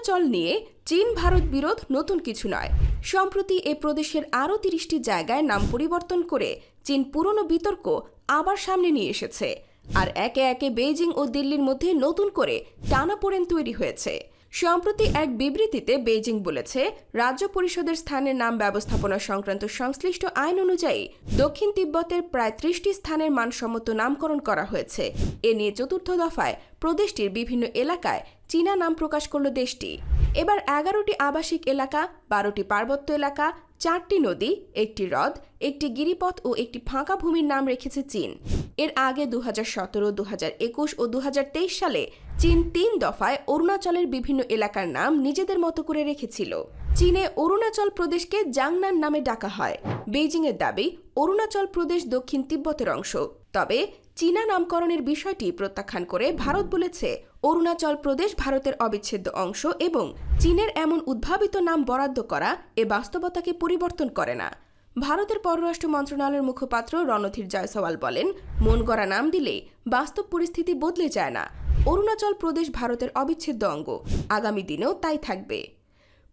অরুণাচল নিয়ে চীন ভারত বিরোধ নতুন কিছু নয়। সম্প্রতি এ প্রদেশের আরও তিরিশটি জায়গায় নাম পরিবর্তন করে চীন পুরনো বিতর্ক আবার সামনে নিয়ে এসেছে। আর একে একে বেইজিং ও দিল্লির মধ্যে নতুন করে টানাপোড়েন তৈরি হয়েছে। সম্প্রতি এক বিবৃতিতে বেইজিং বলেছে, রাজ্য পরিষদের স্থানের নাম ব্যবস্থাপনা সংক্রান্ত সংশ্লিষ্ট আইন অনুযায়ী দক্ষিণ তিব্বতের প্রায় ত্রিশটি স্থানের মানসম্মত নামকরণ করা হয়েছে। এ নিয়ে চতুর্থ দফায় প্রদেশটির বিভিন্ন এলাকায় চীনা নাম প্রকাশ করল দেশটি। এবার এগারোটি আবাসিক এলাকা, বারোটি পার্বত্য এলাকা, চারটি নদী, একটি হ্রদ, একটি গিরিপথ ও একটি ফাঁকা ভূমির নাম রেখেছে চীন। এর আগে দু হাজার সতেরো দু হাজার একুশ ও দু হাজার তেইশ সালে চীন তিন দফায় অরুণাচলের বিভিন্ন এলাকার নাম নিজেদের মতো করে রেখেছিল। চীনে অরুণাচল প্রদেশকে জাংনান নামে ডাকা হয়। বেইজিংয়ের দাবি, অরুণাচল প্রদেশ দক্ষিণ তিব্বতের অংশ। তবে চীনা নামকরণের বিষয়টি প্রত্যাখ্যান করে ভারত বলেছে, অরুণাচল প্রদেশ ভারতের অবিচ্ছেদ্য অংশ এবং চীনের এমন উদ্ভাবিত নাম বরাদ্দ করা এ বাস্তবতাকে পরিবর্তন করে না। ভারতের পররাষ্ট্র মন্ত্রণালয়ের মুখপাত্র রণধীর জয়সওয়াল বলেন মন গড়া নাম দিলে বাস্তব পরিস্থিতি বদলে যায় না। অরুণাচল প্রদেশ ভারতের অবিচ্ছেদ্য অঙ্গ। আগামী দিনেও তাই থাকবে।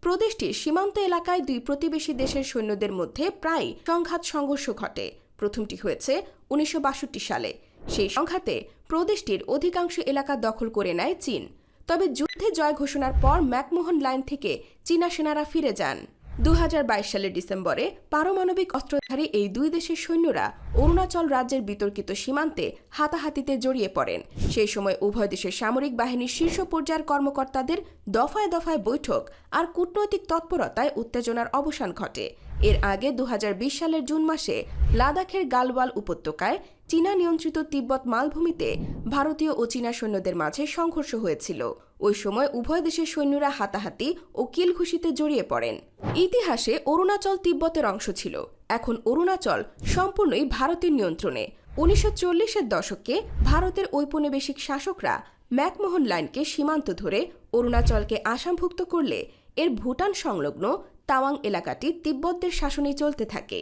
প্রদেশটির সীমান্ত এলাকায় দুই প্রতিবেশী দেশের সৈন্যদের মধ্যে প্রায় সংঘাত সংঘর্ষ ঘটে। প্রথমটি হয়েছে উনিশশো বাষট্টি সালে। সেই সংঘাতে প্রদেশটির অধিকাংশ এলাকা দখল করে নেয় চীন। তবে যুদ্ধে জয় ঘোষণার পর ম্যাকমোহন লাইন থেকে চীনা সেনারা ফিরে যান। দুহাজার বাইশ সালের ডিসেম্বরে পারমাণবিক অস্ত্রধারী এই দুই দেশের সৈন্যরা অরুণাচল রাজ্যের বিতর্কিত সীমান্তে হাতাহাতিতে জড়িয়ে পড়েন। সেই সময় উভয় দেশের সামরিক বাহিনীর শীর্ষ পর্যায়ের কর্মকর্তাদের দফায় দফায় বৈঠক আর কূটনৈতিক তৎপরতায় উত্তেজনার অবসান ঘটে। এর আগে দু হাজার বিশ সালের জুন মাসে লাদাখের গালওয়াল উপত্যকায় চীনা নিয়ন্ত্রিত তিব্বত মালভূমিতে ভারতীয় ও চীনা সৈন্যদের মাঝে সংঘর্ষ হয়েছিল। ওই সময় উভয় দেশের সৈন্যরা হাতাহাতি ও কিলঘুষিতে জড়িয়ে পড়েন। ইতিহাসে অরুণাচল তিব্বতের অংশ ছিল। এখন অরুণাচল সম্পূর্ণই ভারতের নিয়ন্ত্রণে। উনিশশো চল্লিশের দশকে ভারতের ঔপনিবেশিক শাসকরা ম্যাকমোহন লাইনকে সীমান্ত ধরে অরুণাচলকে আসামভুক্ত করলে এর ভুটান সংলগ্ন তাওয়াং এলাকাটি তিব্বতদের শাসনে চলতে থাকে।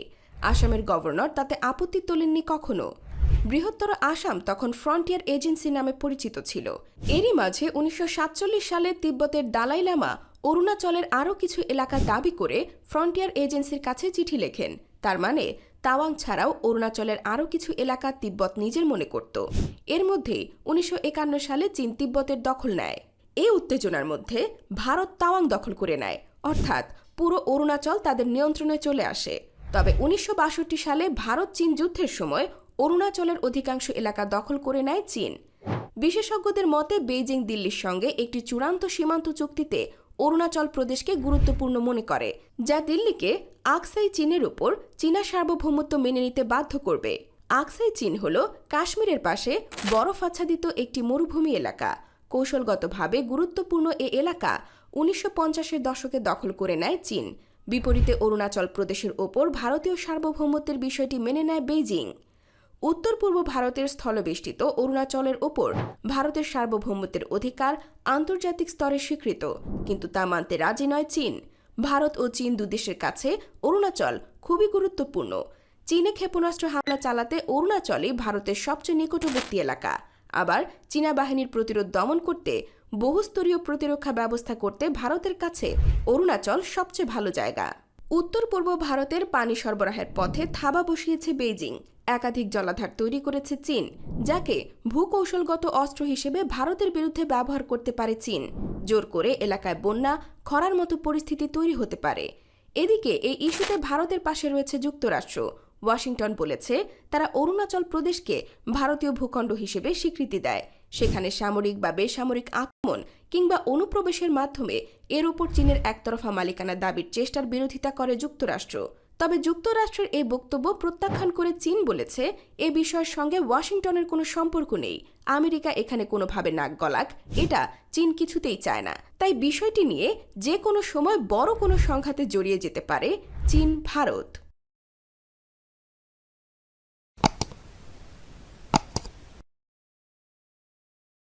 আসামের গভর্নর তাতে আপত্তি তোলেননি কখনো। বৃহত্তর আসাম তখন ফ্রন্টিয়ার এজেন্সি নামে পরিচিত ছিল। এরই মাঝে উনিশশো সাতচল্লিশ সালে তিব্বতের দালাই লামা অরুণাচলের আরও কিছু এলাকা দাবি করে ফ্রন্টিয়ার এজেন্সির কাছে চিঠি লেখেন। তার মানে তাওয়াং ছাড়াও অরুণাচলের আরও কিছু এলাকা তিব্বত নিজের মনে করত। এর মধ্যেই উনিশশো একান্ন সালে চীন তিব্বতের দখল নেয়। এই উত্তেজনার মধ্যে ভারত তাওয়াং দখল করে নেয়। অর্থাৎ পুরো অরুণাচল তাদের নিয়ন্ত্রণে চলে আসে। তবে উনিশশো বাষট্টি সালে ভারত চীন যুদ্ধের সময় অরুণাচলের অধিকাংশ এলাকা দখল করে নেয় চীন। বিশেষজ্ঞদের মতে, বেইজিং দিল্লির সঙ্গে একটি চূড়ান্ত সীমান্ত চুক্তিতে অরুণাচল প্রদেশকে গুরুত্বপূর্ণ মনে করে, যা দিল্লিকে আকসাই চীনের উপর চীনা সার্বভৌমত্ব মেনে নিতে বাধ্য করবে। আকসাই চীন হল কাশ্মীরের পাশে বরফ আচ্ছাদিত একটি মরুভূমি এলাকা। কৌশলগতভাবে গুরুত্বপূর্ণ এ এলাকা উনিশশো পঞ্চাশের দশকে দখল করে নেয় চীন। বিপরীতে অরুণাচল প্রদেশের ওপর ভারতীয় সার্বভৌমত্বের বিষয়টি মেনে নেয় বেইজিং। উত্তর পূর্ব ভারতের স্থলবেষ্টিত অরুণাচলের ওপর ভারতের সার্বভৌমত্বের অধিকার আন্তর্জাতিক স্তরে স্বীকৃত। কিন্তু তা মানতে রাজি নয় চীন। ভারত ও চীন দুদেশের কাছে অরুণাচল খুবই গুরুত্বপূর্ণ। চীনে ক্ষেপণাস্ত্র হামলা চালাতে অরুণাচলই ভারতের সবচেয়ে নিকটবর্তী এলাকা। আবার চীনা বাহিনীর প্রতিরোধ দমন করতে বহুস্তরীয় প্রতিরক্ষা ব্যবস্থা করতে ভারতের কাছে অরুণাচল সবচেয়ে ভালো জায়গা। উত্তর পূর্ব ভারতের পানি সরবরাহের পথে থাবা বসিয়েছে বেইজিং। একাধিক জলাধার তৈরি করেছে চীন, যাকে ভূকৌশলগত অস্ত্র হিসেবে ভারতের বিরুদ্ধে ব্যবহার করতে পারে চীন। জোর করে এলাকায় বন্যা, খরার মতো পরিস্থিতি তৈরি হতে পারে। এদিকে, এই ইস্যুতে ভারতের পাশে রয়েছে যুক্তরাষ্ট্র। ওয়াশিংটন বলেছে, তারা অরুণাচল প্রদেশকে ভারতীয় ভূখণ্ড হিসেবে স্বীকৃতি দেয়। সেখানে সামরিক বা বেসামরিক আক্রমণ কিংবা অনুপ্রবেশের মাধ্যমে এর উপর চীনের একতরফা মালিকানা দাবির চেষ্টার বিরোধিতা করে যুক্তরাষ্ট্র। তবে যুক্তরাষ্ট্রের এই বক্তব্য প্রত্যাখ্যান করে চীন বলেছে, এ বিষয়ের সঙ্গে ওয়াশিংটনের কোনো সম্পর্ক নেই। আমেরিকা এখানে কোনোভাবে নাক গলাক, এটা চীন কিছুতেই চায় না। তাই বিষয়টি নিয়ে যে কোনো সময় বড় কোনো সংঘাতে জড়িয়ে যেতে পারে চীন ভারত